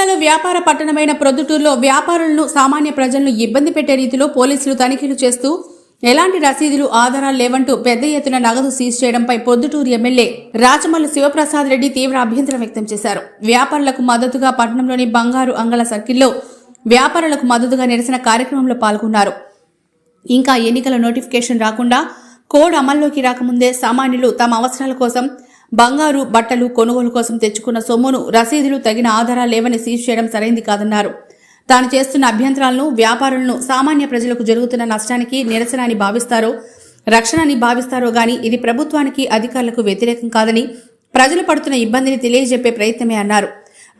జిల్లాలో వ్యాపార పట్టణమైన ప్రొద్దుటూరులో వ్యాపారులను సామాన్య ప్రజలను ఇబ్బంది పెట్టే రీతిలో పోలీసులు తనిఖీలు చేస్తూ ఎలాంటి రసీదులు ఆధారాలు లేవంటూ పెద్ద ఎత్తున నగదు సీజ్ చేయడంపై పొద్దుటూరు ఎమ్మెల్యే రాచమల్లు శివప్రసాద్ రెడ్డి తీవ్ర అభ్యంతరం వ్యక్తం చేశారు. వ్యాపారులకు మద్దతుగా పట్టణంలోని బంగారు అంగళ సర్కిల్లో వ్యాపారులకు మద్దతుగా నిరసన కార్యక్రమంలో పాల్గొన్నారు. ఇంకా ఎన్నికల నోటిఫికేషన్ రాకుండా కోడ్ అమల్లోకి రాకముందే సామాన్యులు తమ అవసరాల కోసం బంగారు బట్టలు కొనుగోలు కోసం తెచ్చుకున్న సొమ్మును రసీదులు తగిన ఆధారాలు లేవని సీజ్ చేయడం సరైంది కాదన్నారు. తాను చేస్తున్న అభ్యంతరాలను వ్యాపారులను సామాన్య ప్రజలకు జరుగుతున్న నష్టానికి నిరసన అని భావిస్తారో రక్షణ అని భావిస్తారో గాని ఇది ప్రభుత్వానికి అధికారులకు వ్యతిరేకం కాదని ప్రజలు పడుతున్న ఇబ్బందిని తెలియజెప్పే ప్రయత్నమే అన్నారు.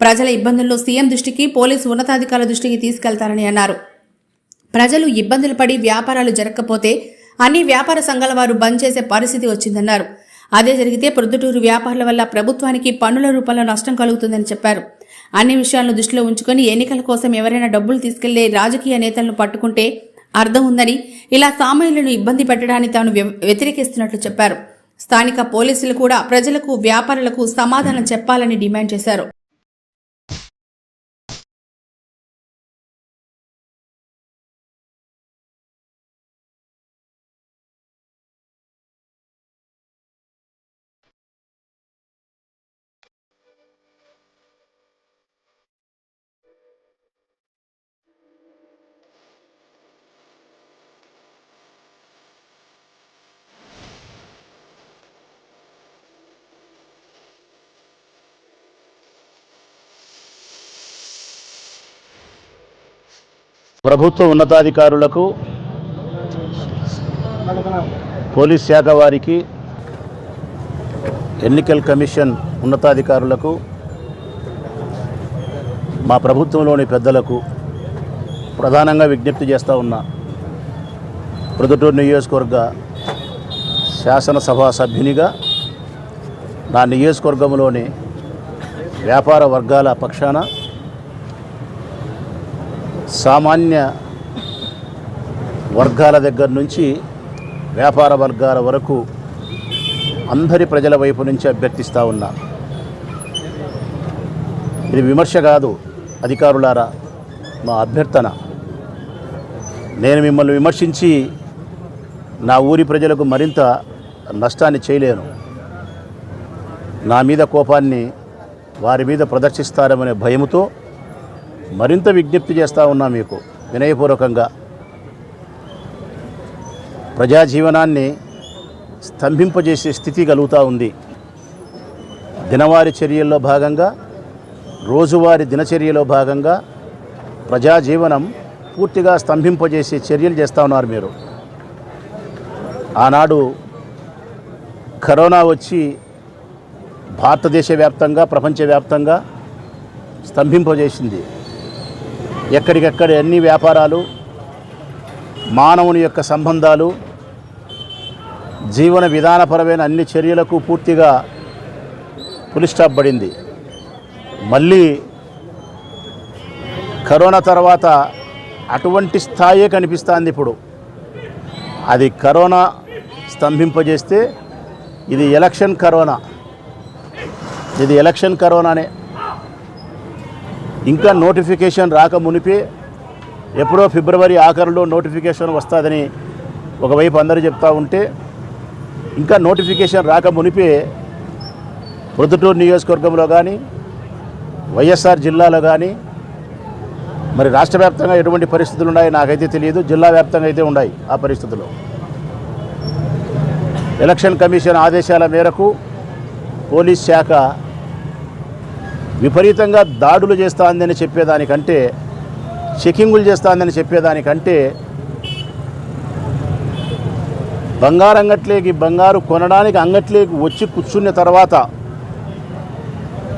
ప్రజల ఇబ్బందులను సీఎం దృష్టికి పోలీసు ఉన్నతాధికారుల దృష్టికి తీసుకెళ్తారని అన్నారు. ప్రజలు ఇబ్బందులు పడి వ్యాపారాలు జరగకపోతే అన్ని వ్యాపార సంఘాల వారు బంద్ చేసే పరిస్థితి వచ్చిందన్నారు. అదే జరిగితే ప్రొద్దుటూరు వ్యాపారుల వల్ల ప్రభుత్వానికి పన్నుల రూపంలో నష్టం కలుగుతుందని చెప్పారు. అన్ని విషయాలను దృష్టిలో ఉంచుకొని ఎన్నికల కోసం ఎవరైనా డబ్బులు తీసుకెళ్ళే రాజకీయ నేతలను పట్టుకుంటే అర్థం ఉందని ఇలా సామాన్యులను ఇబ్బంది పెట్టడాన్ని తాను వ్య- వ్యతిరేకిస్తున్నట్లు చెప్పారు. స్థానిక పోలీసులు కూడా ప్రజలకు వ్యాపారులకు సమాధానం చెప్పాలని డిమాండ్ చేశారు. ప్రభుత్వ ఉన్నతాధికారులకు పోలీస్ శాఖ వారికి ఎన్నికల కమిషన్ ఉన్నతాధికారులకు మా ప్రభుత్వంలోని పెద్దలకు ప్రధానంగా విజ్ఞప్తి చేస్తూ ఉన్నా. ప్రొద్దుటూరు నియోజకవర్గ శాసనసభ సభ్యునిగా నా నియోజకవర్గంలోని వ్యాపార వర్గాల పక్షాన సామాన్య వర్గాల దగ్గర నుంచి వ్యాపార వర్గాల వరకు అందరి ప్రజల వైపు నుంచి అభ్యర్థిస్తూ ఉన్నా. ఇది విమర్శ కాదు అధికారులారా మా అభ్యర్థన. నేను మిమ్మల్ని విమర్శించి నా ఊరి ప్రజలకు మరింత నష్టాన్ని చేయలేను. నా మీద కోపాన్ని వారి మీద ప్రదర్శిస్తారనే భయముతో మరింత విజ్ఞప్తి చేస్తూ ఉన్నా మీకు. వినయపూర్వకంగా. ప్రజాజీవనాన్ని స్తంభింపజేసే స్థితి కలుగుతూ ఉంది. దినవారి చర్యల్లో భాగంగా రోజువారి దినచర్యలో భాగంగా ప్రజాజీవనం పూర్తిగా స్తంభింపజేసే చర్యలు చేస్తూ ఉన్నారు మీరు. ఆనాడు కరోనా వచ్చి భారతదేశ వ్యాప్తంగా ప్రపంచవ్యాప్తంగా స్తంభింపజేసింది. ఎక్కడికెక్కడ అన్ని వ్యాపారాలు మానవుని యొక్క సంబంధాలు జీవన విధానపరమైన అన్ని చర్యలకు పూర్తిగా పులిస్టాప్ పడింది. మళ్ళీ కరోనా తర్వాత అటువంటి స్థాయే కనిపిస్తుంది ఇప్పుడు. అది కరోనా స్తంభింపజేస్తే ఇది ఎలక్షన్ కరోనా. ఇది ఎలక్షన్ కరోనానే. ఇంకా నోటిఫికేషన్ రాక మునిపే ఎప్పుడో ఫిబ్రవరి ఆఖరిలో నోటిఫికేషన్ వస్తుందని ఒకవైపు అందరూ చెప్తూ ఉంటే ఇంకా నోటిఫికేషన్ రాక మునిపే ప్రొద్దుటూరు నియోజకవర్గంలో కానీ వైఎస్ఆర్ జిల్లాలో కానీ మరి రాష్ట్ర వ్యాప్తంగా ఎటువంటి పరిస్థితులు ఉన్నాయో నాకైతే తెలియదు. జిల్లా వ్యాప్తంగా అయితే ఉన్నాయి ఆ పరిస్థితులు. ఎలక్షన్ కమిషన్ ఆదేశాల మేరకు పోలీస్ శాఖ విపరీతంగా దాడులు చేస్తాందని చెప్పేదానికంటే చెకింగులు చేస్తాందని చెప్పేదానికంటే బంగారు అంగట్లేకి బంగారు కొనడానికి అంగట్లేకి వచ్చి కూర్చున్న తర్వాత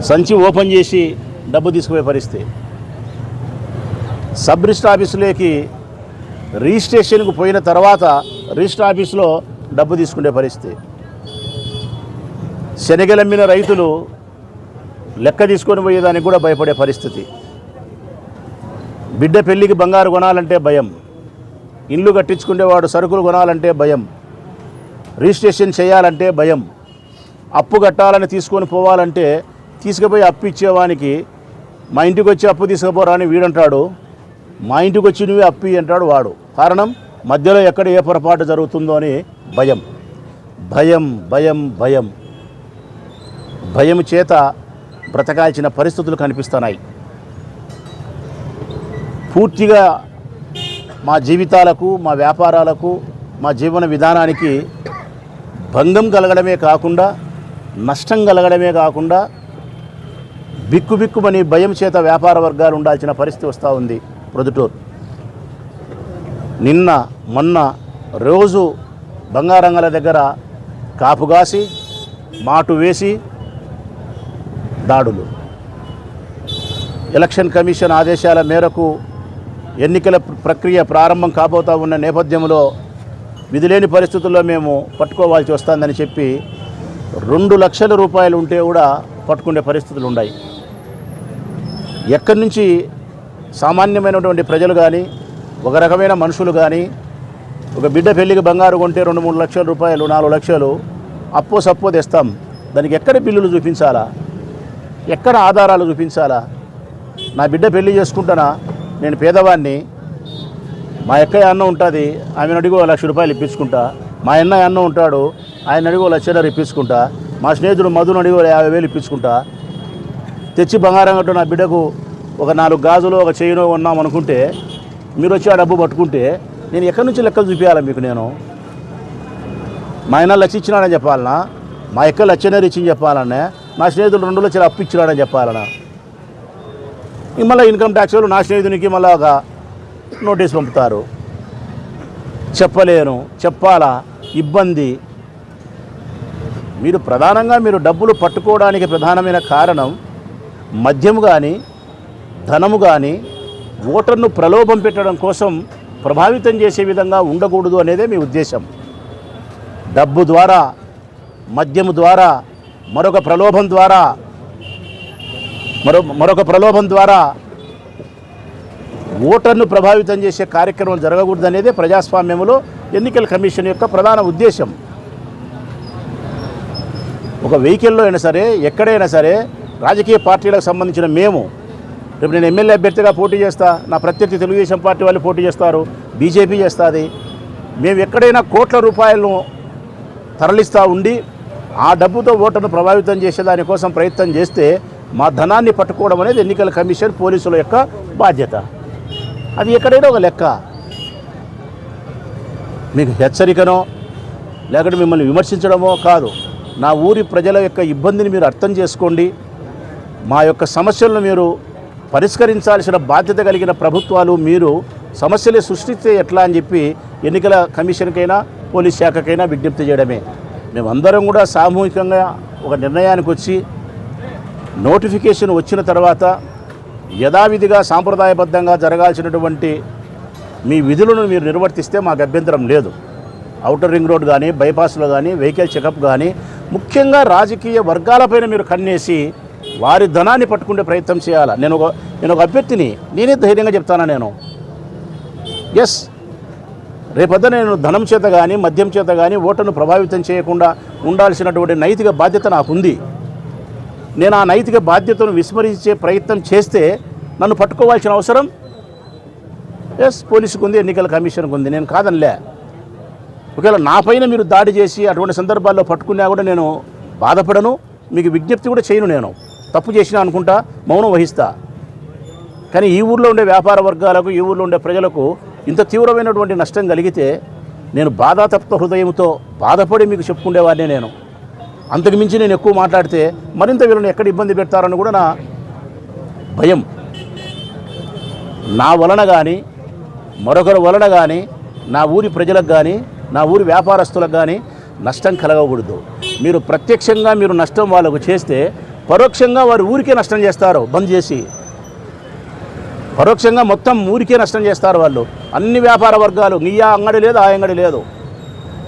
సంచి ఓపెన్ చేసి డబ్బు తీసుకుపోయే పరిస్థితి. సబ్ రిజిస్టర్ ఆఫీసులోకి రిజిస్ట్రేషన్కు పోయిన తర్వాత రిజిస్టర్ ఆఫీసులో డబ్బు తీసుకునే పరిస్థితి. శనగలమ్మిన రైతులు లెక్క తీసుకొని పోయేదానికి కూడా భయపడే పరిస్థితి. బిడ్డ పెళ్ళికి బంగారు కొనాలంటే భయం. ఇల్లు కట్టించుకునేవాడు సరుకులు కొనాలంటే భయం. రిజిస్ట్రేషన్ చేయాలంటే భయం. అప్పు కట్టాలని తీసుకొని పోవాలంటే తీసుకుపోయి అప్పు ఇచ్చేవానికి మా ఇంటికి వచ్చి అప్పు తీసుకుపోరా అని వీడంటాడు. మా ఇంటికి వచ్చి నువ్వే అప్పు అంటాడు వాడు. కారణం మధ్యలో ఎక్కడ ఏ పొరపాటు జరుగుతుందో అని భయం. భయం భయం భయం. భయం చేత బ్రతకాల్సిన పరిస్థితులు కనిపిస్తున్నాయి. పూర్తిగా మా జీవితాలకు మా వ్యాపారాలకు మా జీవన విధానానికి భంగం కలగడమే కాకుండా నష్టం కలగడమే కాకుండా బిక్కుబిక్కుమని భయం చేత వ్యాపార వర్గాలు ఉండాల్సిన పరిస్థితి వస్తూ ఉంది ప్రొదుటూరు నిన్న మొన్న రోజు బంగారంగల దగ్గర కాపుగాసి మాటు వేసి దాడులు. ఎలక్షన్ కమిషన్ ఆదేశాల మేరకు ఎన్నికల ప్రక్రియ ప్రారంభం కాబోతా ఉన్న నేపథ్యంలో విధిలేని పరిస్థితుల్లో మేము పట్టుకోవాల్సి వస్తుందని చెప్పి రెండు లక్షల రూపాయలు ఉంటే కూడా పట్టుకునే పరిస్థితులు ఉన్నాయి. ఎక్కడి నుంచి సామాన్యమైనటువంటి ప్రజలు కానీ ఒక రకమైన మనుషులు కానీ ఒక బిడ్డ పెళ్ళికి బంగారు కొంటే రెండు మూడు లక్షల రూపాయలు నాలుగు లక్షలు అప్పో సప్పో తెస్తాం. దానికి ఎక్కడ బిల్లులు చూపించాలా? ఎక్కడ ఆధారాలు చూపించాలా? నా బిడ్డ పెళ్ళి చేసుకుంటానా? నేను పేదవాడిని మా ఎక్కయ్య అన్న ఉంటుంది ఆమెను అడిగి ఓ లక్ష రూపాయలు ఇప్పించుకుంటా. మా అన్న అన్న ఉంటాడు ఆయన అడిగో ఓ లక్షన్నర ఇప్పించుకుంటా. మా స్నేహితుడు మధును అడిగో ఓ యాభై వేలు ఇప్పించుకుంటా. తెచ్చి బంగారం కట్టు నా బిడ్డకు ఒక నాలుగు గాజులు ఒక చేయినో ఉన్నాం అనుకుంటే మీరు వచ్చి ఆ డబ్బు పట్టుకుంటే నేను ఎక్కడి నుంచి లెక్కలు చూపించాలా మీకు నేను? మా ఆయన లక్ష ఇచ్చినాడని చెప్పాలనా? మా ఎక్క లక్షన్నర రిచ్ని చెప్పాలన్నా నా స్నేహితుడు రెండు లక్షలు అప్పు ఇచ్చినాడని ఇంక మళ్ళీ ఇన్కమ్ ట్యాక్స్ వాళ్ళు నా స్నేహితునికి మళ్ళీ ఒక నోటీస్ పంపుతారు. చెప్పలేను చెప్పాలా? ఇబ్బంది. మీరు ప్రధానంగా మీరు డబ్బులు పట్టుకోవడానికి ప్రధానమైన కారణం మద్యము కానీ ధనము కానీ ఓటర్ను ప్రలోభం పెట్టడం కోసం ప్రభావితం చేసే విధంగా ఉండకూడదు అనేదే మీ ఉద్దేశం. డబ్బు ద్వారా మద్యము ద్వారా మరొక ప్రలోభం ద్వారా మరో మరొక ప్రలోభం ద్వారా ఓటర్ను ప్రభావితం చేసే కార్యక్రమం జరగకూడదు అనేదే ప్రజాస్వామ్యంలో ఎన్నికల కమిషన్ యొక్క ప్రధాన ఉద్దేశం. ఒక వెహికల్లో అయినా సరే ఎక్కడైనా సరే రాజకీయ పార్టీలకు సంబంధించిన మేము రేపు నేను ఎమ్మెల్యే అభ్యర్థిగా పోటీ చేస్తా నా ప్రత్యర్థి తెలుగుదేశం పార్టీ వాళ్ళు పోటీ చేస్తారు బీజేపీ చేస్తుంది మేము ఎక్కడైనా కోట్ల రూపాయలను తరలిస్తూ ఉండి ఆ డబ్బుతో ఓటర్ను ప్రభావితం చేసే దానికోసం ప్రయత్నం చేస్తే మా ధనాన్ని పట్టుకోవడం అనేది ఎన్నికల కమిషన్ పోలీసుల యొక్క బాధ్యత. అది ఎక్కడైనా ఒక లెక్క. మీకు హెచ్చరికనో లేకపోతే మిమ్మల్ని విమర్శించడమో కాదు. నా ఊరి ప్రజల యొక్క ఇబ్బందిని మీరు అర్థం చేసుకోండి. మా యొక్క సమస్యలను మీరు పరిష్కరించాల్సిన బాధ్యత కలిగిన ప్రభుత్వాలు మీరు సమస్యలు సృష్టిస్తే ఎట్లా అని చెప్పి ఎన్నికల కమిషన్కైనా పోలీస్ శాఖకైనా విజ్ఞప్తి చేయడమే. మేమందరం కూడా సామూహికంగా ఒక నిర్ణయానికి వచ్చి నోటిఫికేషన్ వచ్చిన తర్వాత యథావిధిగా సాంప్రదాయబద్ధంగా జరగాల్సినటువంటి మీ విధులను మీరు నిర్వర్తిస్తే మాకు అభ్యంతరం లేదు. అవుటర్ రింగ్ రోడ్ కానీ బైపాస్లో కానీ వెహికల్ చెకప్ కానీ ముఖ్యంగా రాజకీయ వర్గాలపైన మీరు కన్నేసి వారి ధనాన్ని పట్టుకునే ప్రయత్నం చేయాలి? నేను ఒక నేను ఒక అభ్యర్థిని నేనే ధైర్యంగా చెప్తానా నేను? ఎస్ రేపొద్దు నేను ధనం చేత కానీ మద్యం చేత కానీ ఓటర్ను ప్రభావితం చేయకుండా ఉండాల్సినటువంటి నైతిక బాధ్యత నాకుంది. నేను ఆ నైతిక బాధ్యతను విస్మరించే ప్రయత్నం చేస్తే నన్ను పట్టుకోవాల్సిన అవసరం? ఎస్ పోలీసుకు ఉంది ఎన్నికల కమిషన్కు ఉంది నేను కాదనిలే. ఒకవేళ నాపైన మీరు దాడి చేసి అటువంటి సందర్భాల్లో పట్టుకున్నా కూడా నేను బాధపడను. మీకు విజ్ఞప్తి కూడా చేయను నేను. తప్పు చేసినా అనుకుంటా మౌనం వహిస్తా. కానీ ఈ ఊర్లో ఉండే వ్యాపార వర్గాలకు ఈ ఊర్లో ఉండే ప్రజలకు ఇంత తీవ్రమైనటువంటి నష్టం కలిగితే నేను బాధాతప్త హృదయంతో బాధపడి మీకు చెప్పుకునేవాడిని నేను. అంతకు మించి నేను ఎక్కువ మాట్లాడితే మరింత వీళ్ళని ఎక్కడ ఇబ్బంది పెడతారని కూడా నా భయం. నా వలన కానీ మరొకరి వలన కానీ నా ఊరి ప్రజలకు కానీ నా ఊరి వ్యాపారస్తులకు కానీ నష్టం కలగకూడదు. మీరు ప్రత్యక్షంగా మీరు నష్టం వాళ్ళకు చేస్తే పరోక్షంగా వారు ఊరికే నష్టం చేస్తారు బంద్ చేసి. పరోక్షంగా మొత్తం ఊరికే నష్టం చేస్తారు వాళ్ళు. అన్ని వ్యాపార వర్గాలు నీ ఆ అంగడి లేదు ఆ అంగడి లేదు.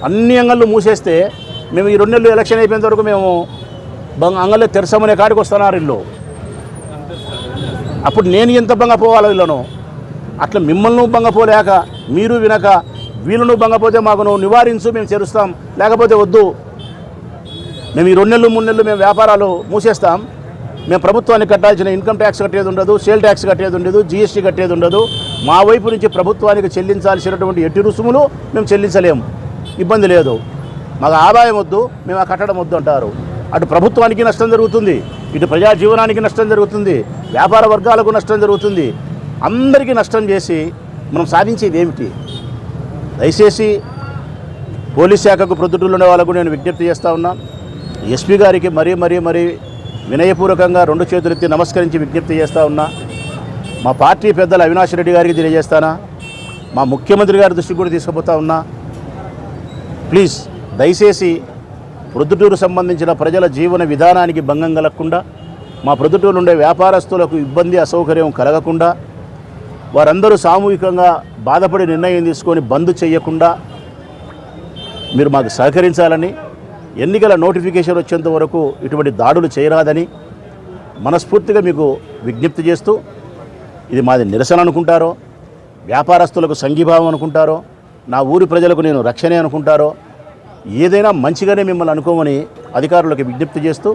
అన్ని అంగళ్ళు మూసేస్తే మేము ఈ రెండు నెలలు ఎలక్షన్ అయిపోయేంత వరకు మేము అంగళ్ళు తెరసమనే కాడికి వస్తున్నారు ఇల్లు. అప్పుడు నేను ఎంత బంగపోవాలి వీళ్ళను అట్లా మిమ్మల్ని బంగపోలేక మీరు వినక వీళ్ళను బంగపోతే మాకు నువ్వు నివారించు మేము చేరుస్తాం. లేకపోతే వద్దు. మేము ఈ రెండు నెలలు మూడు నెలలు మేము వ్యాపారాలు మూసేస్తాం. మేము ప్రభుత్వానికి కట్టాల్సిన ఇన్కమ్ ట్యాక్స్ కట్టేది ఉండదు సేల్ ట్యాక్స్ కట్టేది ఉండదు జీఎస్టీ కట్టేది ఉండదు. మా వైపు నుంచి ప్రభుత్వానికి చెల్లించాల్సినటువంటి ఎట్టి రుసుములు మేము చెల్లించలేము. ఇబ్బంది లేదు. మాకు ఆదాయం వద్దు మేము ఆ కట్టడం వద్దు అంటారు. అటు ప్రభుత్వానికి నష్టం జరుగుతుంది ఇటు ప్రజా జీవనానికి నష్టం జరుగుతుంది వ్యాపార వర్గాలకు నష్టం జరుగుతుంది. అందరికీ నష్టం చేసి మనం సాధించేది ఏమిటి? దయచేసి పోలీస్ శాఖకు ప్రొద్దుటూళ్ళు ఉండే వాళ్ళకు నేను విజ్ఞప్తి చేస్తా ఉన్నా. ఎస్పీ గారికి మరీ మరీ మరీ వినయపూర్వకంగా రెండు చేతులెత్తి నమస్కరించి విజ్ఞప్తి చేస్తా ఉన్నా. మా పార్టీ పెద్దలు అవినాష్ రెడ్డి గారికి తెలియజేస్తానా. మా ముఖ్యమంత్రి గారి దృష్టికి కూడా తీసుకుపోతా ఉన్నా. ప్లీజ్ దయచేసి ప్రొద్దుటూరు సంబంధించిన ప్రజల జీవన విధానానికి భంగం కలగకుండా మా ప్రొద్దుటూరు ఉండే వ్యాపారస్తులకు ఇబ్బంది అసౌకర్యం కలగకుండా వారందరూ సామూహికంగా బాధపడి నిర్ణయం తీసుకొని బంద్ చేయకుండా మీరు మాకు సహకరించాలని ఎన్నికల నోటిఫికేషన్ వచ్చేంత వరకు ఇటువంటి దాడులు చేయరాదని మనస్ఫూర్తిగా మీకు విజ్ఞప్తి చేస్తూ ఇది మాది నిరసన అనుకుంటారో వ్యాపారస్తులకు సంఘీభావం అనుకుంటారో నా ఊరి ప్రజలకు నేను రక్షణే అనుకుంటారో ఏదైనా మంచిగానే మిమ్మల్ని అనుకోమని అధికారులకు విజ్ఞప్తి చేస్తూ